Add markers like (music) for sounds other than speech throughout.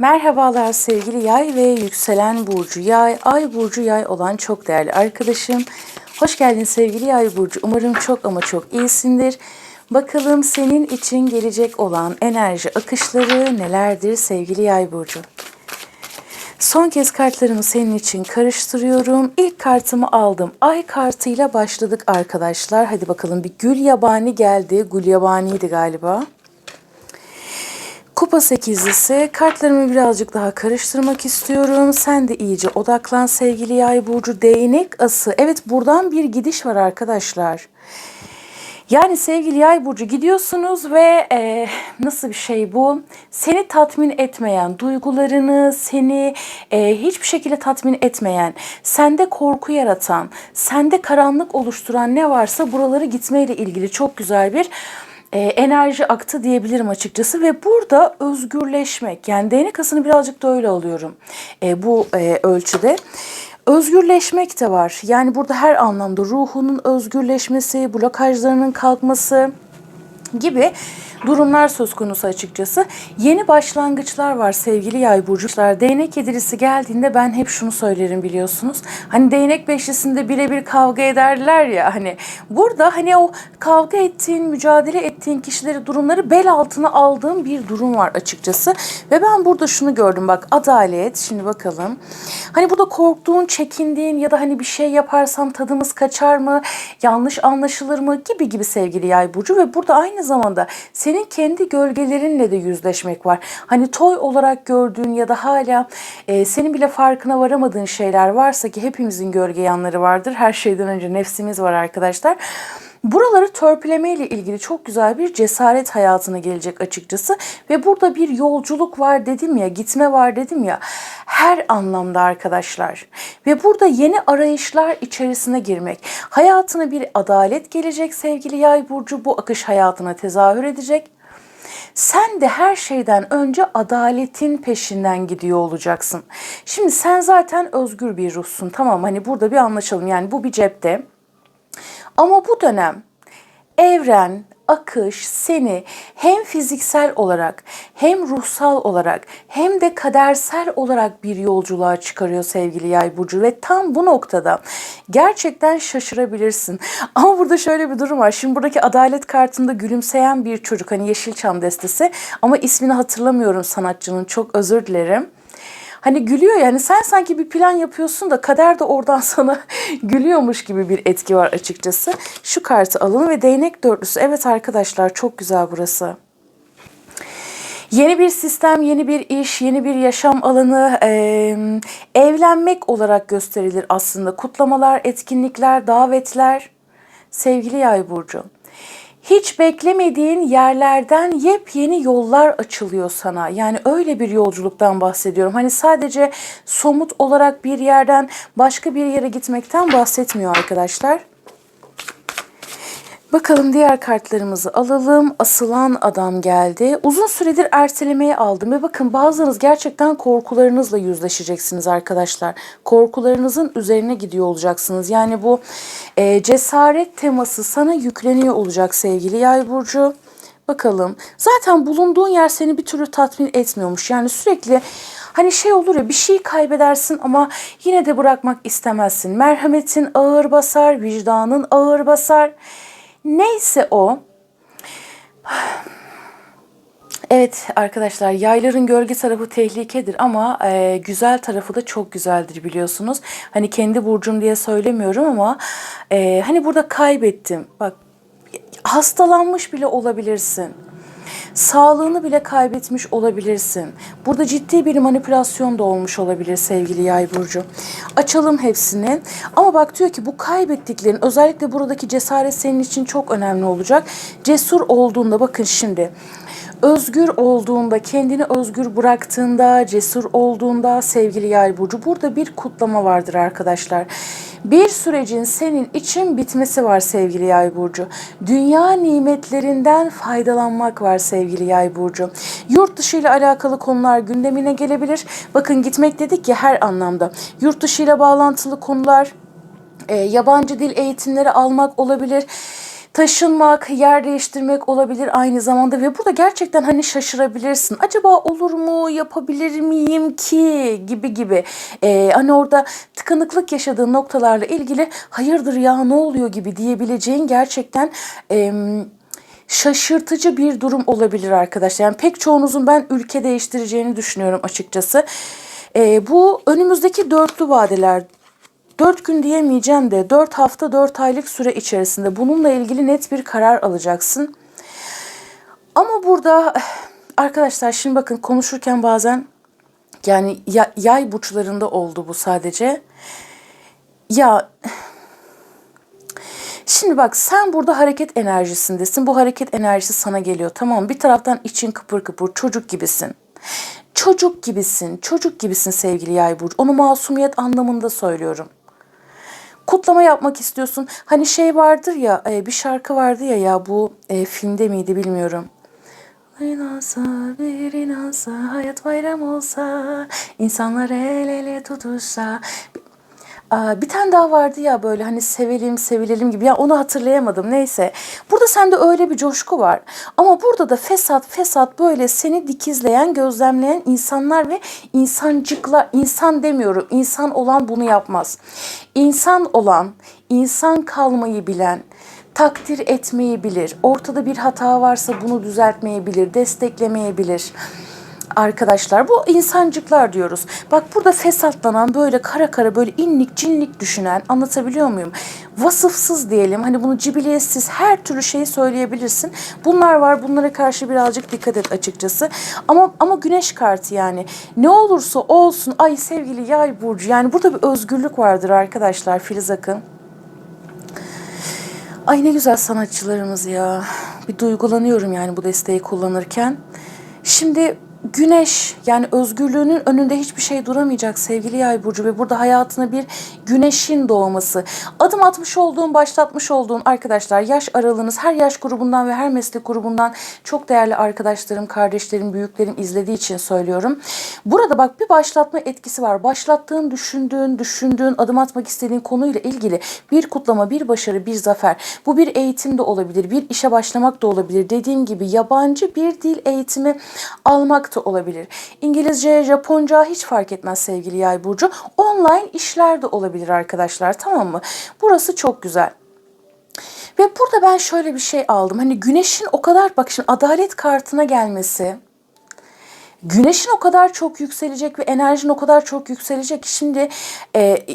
Merhabalar sevgili yay ve yükselen burcu yay, ay burcu yay olan çok değerli arkadaşım. Hoş geldin sevgili yay burcu. Umarım çok ama çok iyisindir. Bakalım senin için gelecek olan enerji akışları nelerdir sevgili yay burcu? Son kez kartlarımı senin için karıştırıyorum. İlk kartımı aldım. Ay kartıyla başladık arkadaşlar. Hadi bakalım bir gül yabani geldi. Gül yabaniydi galiba. Kupa sekizlisi. Kartlarımı birazcık daha karıştırmak istiyorum. Sen de iyice odaklan sevgili yay burcu. Değnek ası. Evet buradan bir gidiş var arkadaşlar. Yani sevgili yay burcu gidiyorsunuz ve e, nasıl bir şey bu? Seni tatmin etmeyen, duygularını, seni e, hiçbir şekilde tatmin etmeyen, sende korku yaratan, sende karanlık oluşturan ne varsa buraları gitmeyle ilgili çok güzel bir e, enerji aktı diyebilirim açıkçası ve burada özgürleşmek yani değnek asını birazcık da öyle alıyorum e, bu e, ölçüde. Özgürleşmek de var. Yani burada her anlamda ruhunun özgürleşmesi, blokajlarının kalkması gibi durumlar söz konusu açıkçası. Yeni başlangıçlar var sevgili yay burcular. Değnek yedilisi geldiğinde ben hep şunu söylerim biliyorsunuz. Hani değnek beşlisinde birebir kavga ederler ya hani burada hani o kavga ettiğin, mücadele ettiğin kişileri, durumları bel altına aldığım bir durum var açıkçası. Ve ben burada şunu gördüm bak adalet şimdi bakalım. Hani burada korktuğun, çekindiğin ya da hani bir şey yaparsam tadımız kaçar mı, yanlış anlaşılır mı gibi gibi sevgili yay burcu ve burada aynı zamanda senin kendi gölgelerinle de yüzleşmek var. Hani toy olarak gördüğün ya da hala e, senin bile farkına varamadığın şeyler varsa ki hepimizin gölge yanları vardır. Her şeyden önce nefsimiz var arkadaşlar. Buraları törpüleme ile ilgili çok güzel bir cesaret hayatına gelecek açıkçası ve burada bir yolculuk var dedim ya, gitme var dedim ya. Her anlamda arkadaşlar. Ve burada yeni arayışlar içerisine girmek. Hayatına bir adalet gelecek sevgili Yay burcu. Bu akış hayatına tezahür edecek. Sen de her şeyden önce adaletin peşinden gidiyor olacaksın. Şimdi sen zaten özgür bir ruhsun. Tamam hani burada bir anlaşalım. Yani bu bir cepte. Ama bu dönem evren, akış seni hem fiziksel olarak hem ruhsal olarak hem de kadersel olarak bir yolculuğa çıkarıyor sevgili yay burcu ve tam bu noktada gerçekten şaşırabilirsin. (laughs) Ama burada şöyle bir durum var. Şimdi buradaki adalet kartında gülümseyen bir çocuk hani Yeşilçam destesi ama ismini hatırlamıyorum sanatçının çok özür dilerim. Hani gülüyor yani sen sanki bir plan yapıyorsun da kader de oradan (laughs) sana gülüyormuş gibi bir etki var açıkçası. Şu kartı alın ve değnek dörtlüsü. Evet arkadaşlar çok güzel burası. Yeni bir sistem, yeni bir iş, yeni bir yaşam alanı, e, evlenmek olarak gösterilir aslında. Kutlamalar, etkinlikler, davetler. Sevgili Yay Burcu hiç beklemediğin yerlerden yepyeni yollar açılıyor sana. Yani öyle bir yolculuktan bahsediyorum. Hani sadece somut olarak bir yerden başka bir yere gitmekten bahsetmiyor arkadaşlar. Bakalım diğer kartlarımızı alalım. Asılan adam geldi. Uzun süredir ertelemeye aldım ve bakın bazılarınız gerçekten korkularınızla yüzleşeceksiniz arkadaşlar. Korkularınızın üzerine gidiyor olacaksınız. Yani bu e, cesaret teması sana yükleniyor olacak sevgili Yay burcu. Bakalım. Zaten bulunduğun yer seni bir türlü tatmin etmiyormuş. Yani sürekli hani şey olur ya bir şey kaybedersin ama yine de bırakmak istemezsin. Merhametin ağır basar, vicdanın ağır basar. Neyse o. Evet arkadaşlar yayların gölge tarafı tehlikedir ama e, güzel tarafı da çok güzeldir biliyorsunuz. Hani kendi burcum diye söylemiyorum ama e, hani burada kaybettim. Bak hastalanmış bile olabilirsin sağlığını bile kaybetmiş olabilirsin. Burada ciddi bir manipülasyon da olmuş olabilir sevgili Yay burcu. Açalım hepsini. Ama bak diyor ki bu kaybettiklerin özellikle buradaki cesaret senin için çok önemli olacak. Cesur olduğunda bakın şimdi özgür olduğunda, kendini özgür bıraktığında, cesur olduğunda sevgili Yay burcu burada bir kutlama vardır arkadaşlar. Bir sürecin senin için bitmesi var sevgili Yay burcu. Dünya nimetlerinden faydalanmak var sevgili Yay burcu. Yurt dışı ile alakalı konular gündemine gelebilir. Bakın gitmek dedik ya her anlamda. Yurt dışı ile bağlantılı konular, e, yabancı dil eğitimleri almak olabilir taşınmak, yer değiştirmek olabilir aynı zamanda ve burada gerçekten hani şaşırabilirsin. Acaba olur mu, yapabilir miyim ki gibi gibi. Ee, hani orada tıkanıklık yaşadığın noktalarla ilgili hayırdır ya ne oluyor gibi diyebileceğin gerçekten em, şaşırtıcı bir durum olabilir arkadaşlar. Yani pek çoğunuzun ben ülke değiştireceğini düşünüyorum açıkçası. Ee, bu önümüzdeki dörtlü vadeler 4 gün diyemeyeceğim de 4 hafta 4 aylık süre içerisinde bununla ilgili net bir karar alacaksın. Ama burada arkadaşlar şimdi bakın konuşurken bazen yani ya- yay burçlarında oldu bu sadece. Ya Şimdi bak sen burada hareket enerjisindesin. Bu hareket enerjisi sana geliyor. Tamam? Bir taraftan için kıpır kıpır çocuk gibisin. Çocuk gibisin. Çocuk gibisin sevgili yay burcu. Onu masumiyet anlamında söylüyorum kutlama yapmak istiyorsun. Hani şey vardır ya e, bir şarkı vardı ya ya bu e, filmde miydi bilmiyorum. İnansa bir inansa hayat bayram olsa insanlar el ele tutuşsa bir tane daha vardı ya böyle hani sevelim sevilelim gibi ya onu hatırlayamadım neyse. Burada sende öyle bir coşku var ama burada da fesat fesat böyle seni dikizleyen gözlemleyen insanlar ve insancıklar insan demiyorum insan olan bunu yapmaz. İnsan olan insan kalmayı bilen takdir etmeyi bilir. Ortada bir hata varsa bunu düzeltmeyi bilir, desteklemeyebilir arkadaşlar. Bu insancıklar diyoruz. Bak burada fesatlanan böyle kara kara böyle inlik cinlik düşünen anlatabiliyor muyum? Vasıfsız diyelim hani bunu cibiliyetsiz her türlü şeyi söyleyebilirsin. Bunlar var bunlara karşı birazcık dikkat et açıkçası. Ama ama güneş kartı yani ne olursa olsun ay sevgili yay burcu yani burada bir özgürlük vardır arkadaşlar Filiz Akın. Ay ne güzel sanatçılarımız ya. Bir duygulanıyorum yani bu desteği kullanırken. Şimdi güneş yani özgürlüğünün önünde hiçbir şey duramayacak sevgili yay burcu ve burada hayatına bir güneşin doğması. Adım atmış olduğun, başlatmış olduğun arkadaşlar yaş aralığınız her yaş grubundan ve her meslek grubundan çok değerli arkadaşlarım, kardeşlerim, büyüklerim izlediği için söylüyorum. Burada bak bir başlatma etkisi var. Başlattığın, düşündüğün, düşündüğün, adım atmak istediğin konuyla ilgili bir kutlama, bir başarı, bir zafer. Bu bir eğitim de olabilir, bir işe başlamak da olabilir. Dediğim gibi yabancı bir dil eğitimi almak da olabilir. İngilizce, Japonca hiç fark etmez sevgili yay burcu. Online işler de olabilir arkadaşlar tamam mı? Burası çok güzel. Ve burada ben şöyle bir şey aldım. Hani güneşin o kadar bak şimdi adalet kartına gelmesi. Güneşin o kadar çok yükselecek ve enerjin o kadar çok yükselecek. Şimdi e,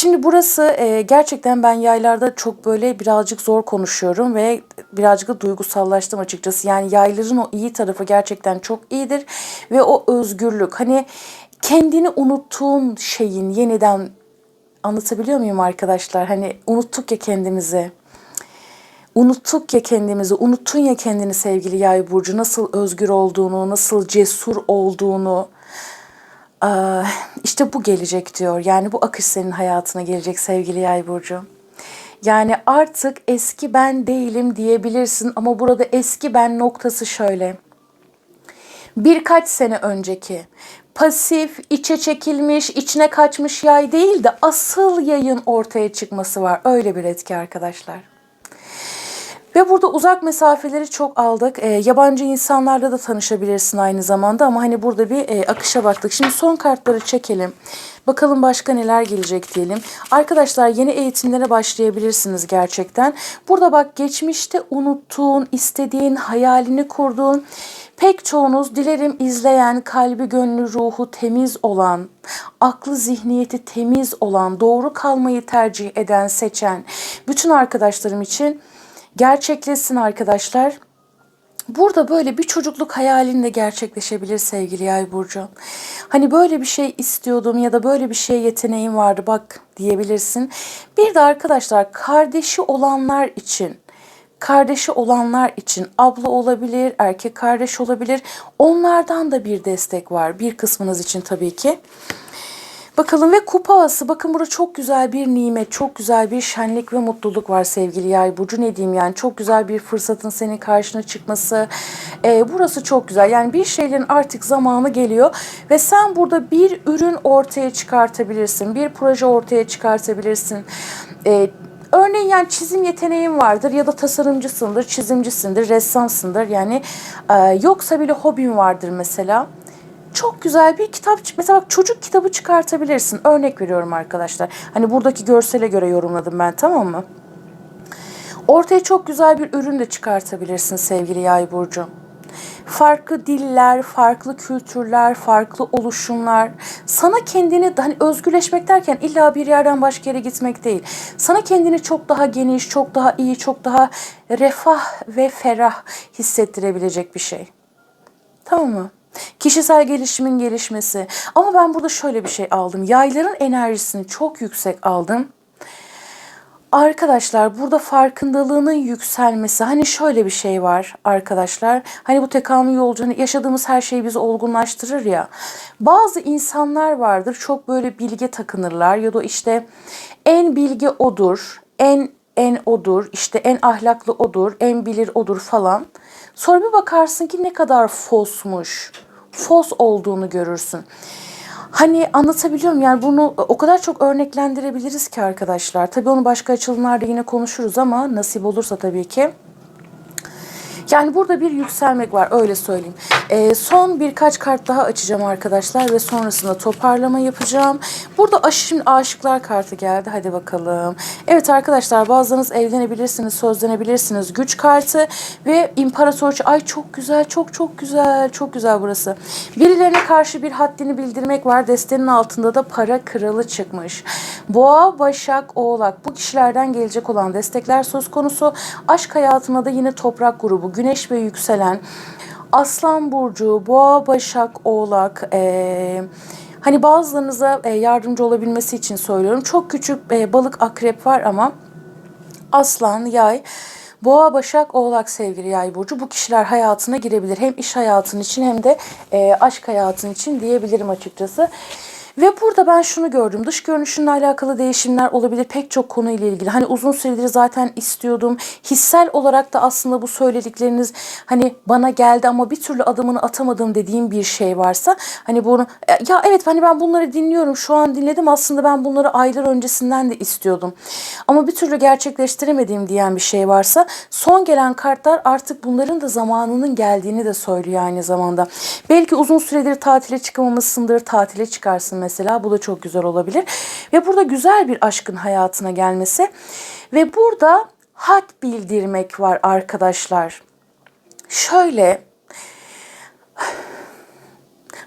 Şimdi burası e, gerçekten ben yaylarda çok böyle birazcık zor konuşuyorum ve birazcık da duygusallaştım açıkçası. Yani yayların o iyi tarafı gerçekten çok iyidir ve o özgürlük hani kendini unuttuğun şeyin yeniden anlatabiliyor muyum arkadaşlar? Hani unuttuk ya kendimizi. Unuttuk ya kendimizi, unuttun ya kendini sevgili yay burcu. Nasıl özgür olduğunu, nasıl cesur olduğunu. İşte bu gelecek diyor. Yani bu akış senin hayatına gelecek sevgili yay burcu. Yani artık eski ben değilim diyebilirsin ama burada eski ben noktası şöyle. Birkaç sene önceki pasif, içe çekilmiş, içine kaçmış yay değil de asıl yayın ortaya çıkması var. Öyle bir etki arkadaşlar. Ve burada uzak mesafeleri çok aldık. E, yabancı insanlarla da tanışabilirsin aynı zamanda ama hani burada bir e, akışa baktık. Şimdi son kartları çekelim. Bakalım başka neler gelecek diyelim. Arkadaşlar yeni eğitimlere başlayabilirsiniz gerçekten. Burada bak geçmişte unuttuğun, istediğin, hayalini kurduğun Pek çoğunuz dilerim izleyen, kalbi gönlü ruhu temiz olan, aklı zihniyeti temiz olan, doğru kalmayı tercih eden, seçen bütün arkadaşlarım için gerçekleşsin arkadaşlar. Burada böyle bir çocukluk hayalin de gerçekleşebilir sevgili Yay burcu. Hani böyle bir şey istiyordum ya da böyle bir şey yeteneğim vardı bak diyebilirsin. Bir de arkadaşlar kardeşi olanlar için kardeşi olanlar için abla olabilir, erkek kardeş olabilir. Onlardan da bir destek var. Bir kısmınız için tabii ki. Bakalım ve kupa ası. Bakın burada çok güzel bir nimet, çok güzel bir şenlik ve mutluluk var sevgili yay burcu. Ne diyeyim yani çok güzel bir fırsatın senin karşına çıkması. Ee, burası çok güzel. Yani bir şeylerin artık zamanı geliyor ve sen burada bir ürün ortaya çıkartabilirsin. Bir proje ortaya çıkartabilirsin. Ee, Örneğin yani çizim yeteneğin vardır ya da tasarımcısındır, çizimcisindir, ressamsındır. Yani e, yoksa bile hobin vardır mesela. Çok güzel bir kitap, mesela bak çocuk kitabı çıkartabilirsin. Örnek veriyorum arkadaşlar. Hani buradaki görsele göre yorumladım ben tamam mı? Ortaya çok güzel bir ürün de çıkartabilirsin sevgili Yay burcu. Farklı diller, farklı kültürler, farklı oluşumlar. Sana kendini hani özgürleşmek derken illa bir yerden başka yere gitmek değil. Sana kendini çok daha geniş, çok daha iyi, çok daha refah ve ferah hissettirebilecek bir şey. Tamam mı? Kişisel gelişimin gelişmesi. Ama ben burada şöyle bir şey aldım. Yayların enerjisini çok yüksek aldım. Arkadaşlar burada farkındalığının yükselmesi hani şöyle bir şey var arkadaşlar hani bu tekamül yolcu hani yaşadığımız her şey bizi olgunlaştırır ya bazı insanlar vardır çok böyle bilge takınırlar ya da işte en bilge odur en en odur işte en ahlaklı odur en bilir odur falan sonra bir bakarsın ki ne kadar fosmuş fos olduğunu görürsün. Hani anlatabiliyorum yani bunu o kadar çok örneklendirebiliriz ki arkadaşlar. Tabii onu başka açılımlarda yine konuşuruz ama nasip olursa tabii ki. Yani burada bir yükselmek var öyle söyleyeyim. Ee, son birkaç kart daha açacağım arkadaşlar ve sonrasında toparlama yapacağım. Burada aş şimdi aşıklar kartı geldi. Hadi bakalım. Evet arkadaşlar bazılarınız evlenebilirsiniz, sözlenebilirsiniz. Güç kartı ve imparatorça. Ay çok güzel, çok çok güzel, çok güzel burası. Birilerine karşı bir haddini bildirmek var. Destenin altında da para kralı çıkmış. Boğa, Başak, Oğlak bu kişilerden gelecek olan destekler söz konusu. Aşk hayatına da yine toprak grubu, güneş ve yükselen, aslan burcu, boğa, başak, oğlak, ee, hani bazılarınıza e, yardımcı olabilmesi için söylüyorum. Çok küçük e, balık, akrep var ama aslan, yay, Boğa, Başak, Oğlak sevgili yay burcu bu kişiler hayatına girebilir. Hem iş hayatın için hem de e, aşk hayatın için diyebilirim açıkçası. Ve burada ben şunu gördüm. Dış görünüşünle alakalı değişimler olabilir pek çok konuyla ilgili. Hani uzun süredir zaten istiyordum. Hissel olarak da aslında bu söyledikleriniz hani bana geldi ama bir türlü adımını atamadım dediğim bir şey varsa hani bunu e, ya evet hani ben bunları dinliyorum. Şu an dinledim. Aslında ben bunları aylar öncesinden de istiyordum. Ama bir türlü gerçekleştiremediğim diyen bir şey varsa son gelen kartlar artık bunların da zamanının geldiğini de söylüyor aynı zamanda. Belki uzun süredir tatile çıkamamışsındır. Tatile çıkarsın mesela. Bu da çok güzel olabilir. Ve burada güzel bir aşkın hayatına gelmesi. Ve burada had bildirmek var arkadaşlar. Şöyle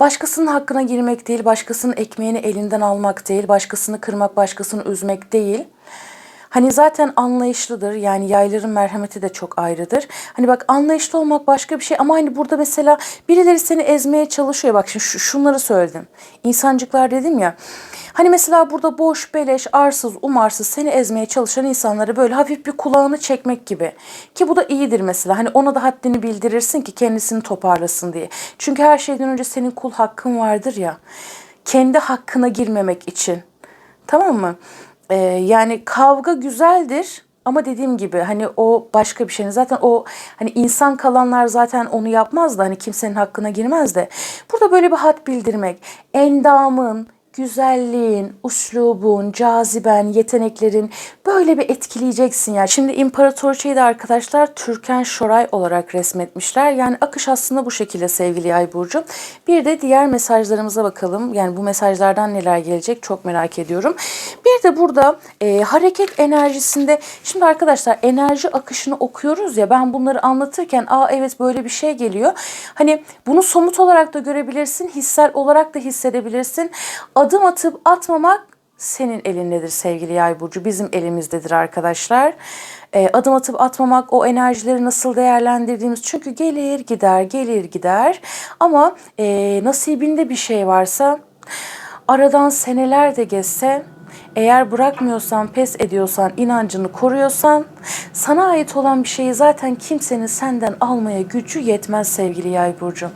başkasının hakkına girmek değil, başkasının ekmeğini elinden almak değil, başkasını kırmak, başkasını üzmek değil. Hani zaten anlayışlıdır. Yani yayların merhameti de çok ayrıdır. Hani bak anlayışlı olmak başka bir şey ama hani burada mesela birileri seni ezmeye çalışıyor. Bak şimdi şunları söyledim. İnsancıklar dedim ya. Hani mesela burada boş, beleş, arsız, umarsız seni ezmeye çalışan insanları böyle hafif bir kulağını çekmek gibi. Ki bu da iyidir mesela. Hani ona da haddini bildirirsin ki kendisini toparlasın diye. Çünkü her şeyden önce senin kul hakkın vardır ya. Kendi hakkına girmemek için. Tamam mı? Ee, yani kavga güzeldir ama dediğim gibi hani o başka bir şey. Zaten o hani insan kalanlar zaten onu yapmaz da hani kimsenin hakkına girmez de. Burada böyle bir hat bildirmek, endamın, güzelliğin, uslubun, caziben, yeteneklerin böyle bir etkileyeceksin ya. Şimdi İmparatorçayı da arkadaşlar Türkan Şoray olarak resmetmişler. Yani akış aslında bu şekilde sevgili Yay Burcu. Bir de diğer mesajlarımıza bakalım. Yani bu mesajlardan neler gelecek çok merak ediyorum. Bir de burada e, hareket enerjisinde şimdi arkadaşlar enerji akışını okuyoruz ya ben bunları anlatırken aa evet böyle bir şey geliyor. Hani bunu somut olarak da görebilirsin, hissel olarak da hissedebilirsin adım atıp atmamak senin elindedir sevgili yay burcu. Bizim elimizdedir arkadaşlar. E, adım atıp atmamak o enerjileri nasıl değerlendirdiğimiz çünkü gelir gider gelir gider ama e, nasibinde bir şey varsa aradan seneler de geçse eğer bırakmıyorsan, pes ediyorsan, inancını koruyorsan, sana ait olan bir şeyi zaten kimsenin senden almaya gücü yetmez sevgili yay burcu.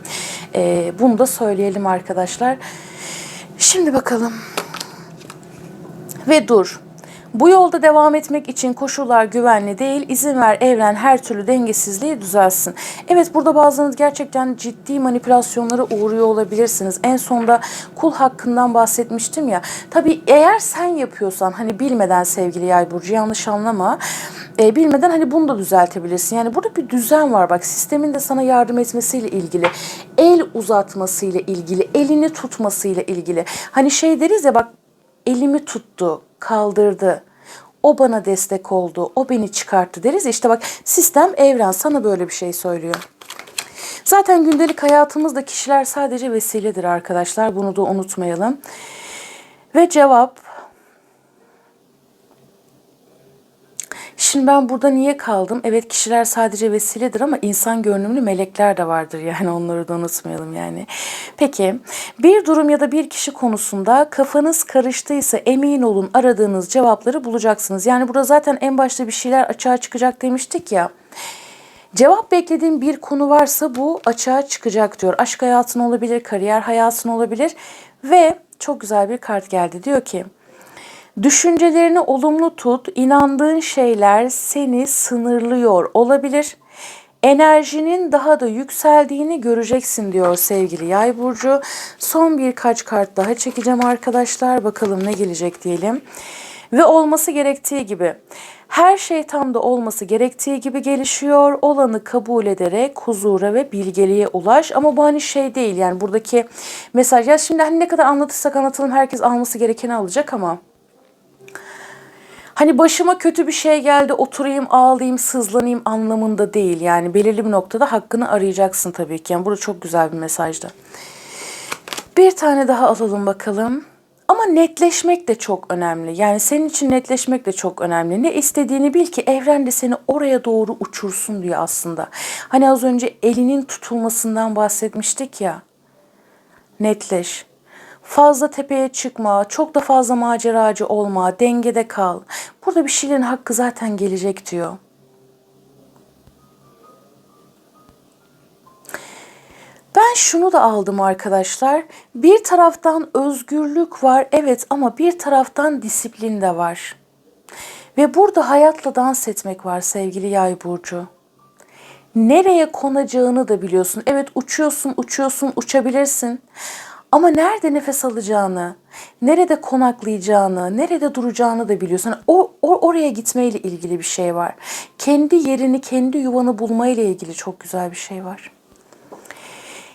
E, bunu da söyleyelim arkadaşlar. Şimdi bakalım. Ve dur. Bu yolda devam etmek için koşullar güvenli değil. İzin ver evren her türlü dengesizliği düzelsin. Evet burada bazılarınız gerçekten ciddi manipülasyonlara uğruyor olabilirsiniz. En sonda kul hakkından bahsetmiştim ya. Tabii eğer sen yapıyorsan hani bilmeden sevgili Yay burcu yanlış anlama. E, bilmeden hani bunu da düzeltebilirsin. Yani burada bir düzen var bak sistemin de sana yardım etmesiyle ilgili. El uzatmasıyla ilgili, elini tutmasıyla ilgili. Hani şey deriz ya bak elimi tuttu, kaldırdı. O bana destek oldu, o beni çıkarttı deriz işte bak sistem evren sana böyle bir şey söylüyor. Zaten gündelik hayatımızda kişiler sadece vesiledir arkadaşlar. Bunu da unutmayalım. Ve cevap Şimdi ben burada niye kaldım? Evet kişiler sadece vesiledir ama insan görünümlü melekler de vardır yani onları da unutmayalım yani. Peki bir durum ya da bir kişi konusunda kafanız karıştıysa emin olun aradığınız cevapları bulacaksınız. Yani burada zaten en başta bir şeyler açığa çıkacak demiştik ya. Cevap beklediğin bir konu varsa bu açığa çıkacak diyor. Aşk hayatın olabilir, kariyer hayatın olabilir ve çok güzel bir kart geldi. Diyor ki Düşüncelerini olumlu tut, inandığın şeyler seni sınırlıyor olabilir. Enerjinin daha da yükseldiğini göreceksin diyor sevgili Yay burcu. Son birkaç kart daha çekeceğim arkadaşlar. Bakalım ne gelecek diyelim. Ve olması gerektiği gibi. Her şey tam da olması gerektiği gibi gelişiyor. Olanı kabul ederek huzura ve bilgeliğe ulaş. Ama bu hani şey değil yani buradaki mesaj. Ya şimdi hani ne kadar anlatırsak anlatalım herkes alması gerekeni alacak ama Hani başıma kötü bir şey geldi oturayım ağlayayım sızlanayım anlamında değil. Yani belirli bir noktada hakkını arayacaksın tabii ki. Yani burada çok güzel bir mesajdı. Bir tane daha alalım bakalım. Ama netleşmek de çok önemli. Yani senin için netleşmek de çok önemli. Ne istediğini bil ki evren de seni oraya doğru uçursun diyor aslında. Hani az önce elinin tutulmasından bahsetmiştik ya. Netleş. Fazla tepeye çıkma, çok da fazla maceracı olma, dengede kal. Burada bir şeylerin hakkı zaten gelecek diyor. Ben şunu da aldım arkadaşlar. Bir taraftan özgürlük var evet ama bir taraftan disiplin de var. Ve burada hayatla dans etmek var sevgili Yay burcu. Nereye konacağını da biliyorsun. Evet uçuyorsun, uçuyorsun, uçabilirsin. Ama nerede nefes alacağını, nerede konaklayacağını, nerede duracağını da biliyorsun. O, o oraya gitmeyle ilgili bir şey var. Kendi yerini, kendi yuvanı bulmayla ilgili çok güzel bir şey var.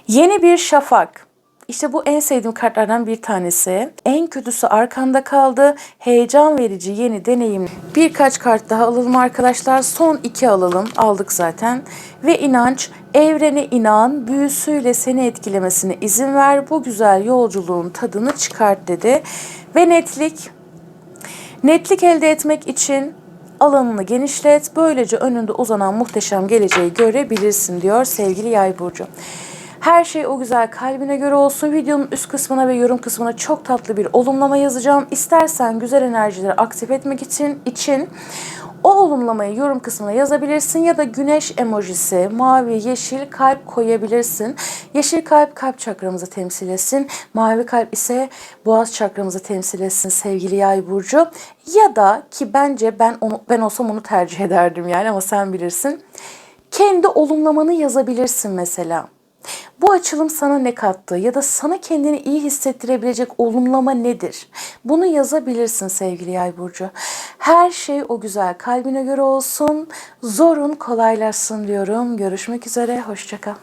Yeni bir şafak. İşte bu en sevdiğim kartlardan bir tanesi. En kötüsü arkanda kaldı. Heyecan verici yeni deneyim. Birkaç kart daha alalım arkadaşlar. Son iki alalım. Aldık zaten. Ve inanç. Evrene inan. Büyüsüyle seni etkilemesine izin ver. Bu güzel yolculuğun tadını çıkart dedi. Ve netlik. Netlik elde etmek için alanını genişlet. Böylece önünde uzanan muhteşem geleceği görebilirsin diyor sevgili Yay burcu. Her şey o güzel kalbine göre olsun. Videonun üst kısmına ve yorum kısmına çok tatlı bir olumlama yazacağım. İstersen güzel enerjileri aktif etmek için için o olumlamayı yorum kısmına yazabilirsin ya da güneş emojisi, mavi, yeşil kalp koyabilirsin. Yeşil kalp kalp çakramızı temsil etsin. Mavi kalp ise boğaz çakramızı temsil etsin sevgili yay burcu. Ya da ki bence ben onu ben olsam onu tercih ederdim yani ama sen bilirsin. Kendi olumlamanı yazabilirsin mesela. Bu açılım sana ne kattı ya da sana kendini iyi hissettirebilecek olumlama nedir? Bunu yazabilirsin sevgili Yay burcu. Her şey o güzel kalbine göre olsun. Zorun kolaylaşsın diyorum. Görüşmek üzere. Hoşçakal.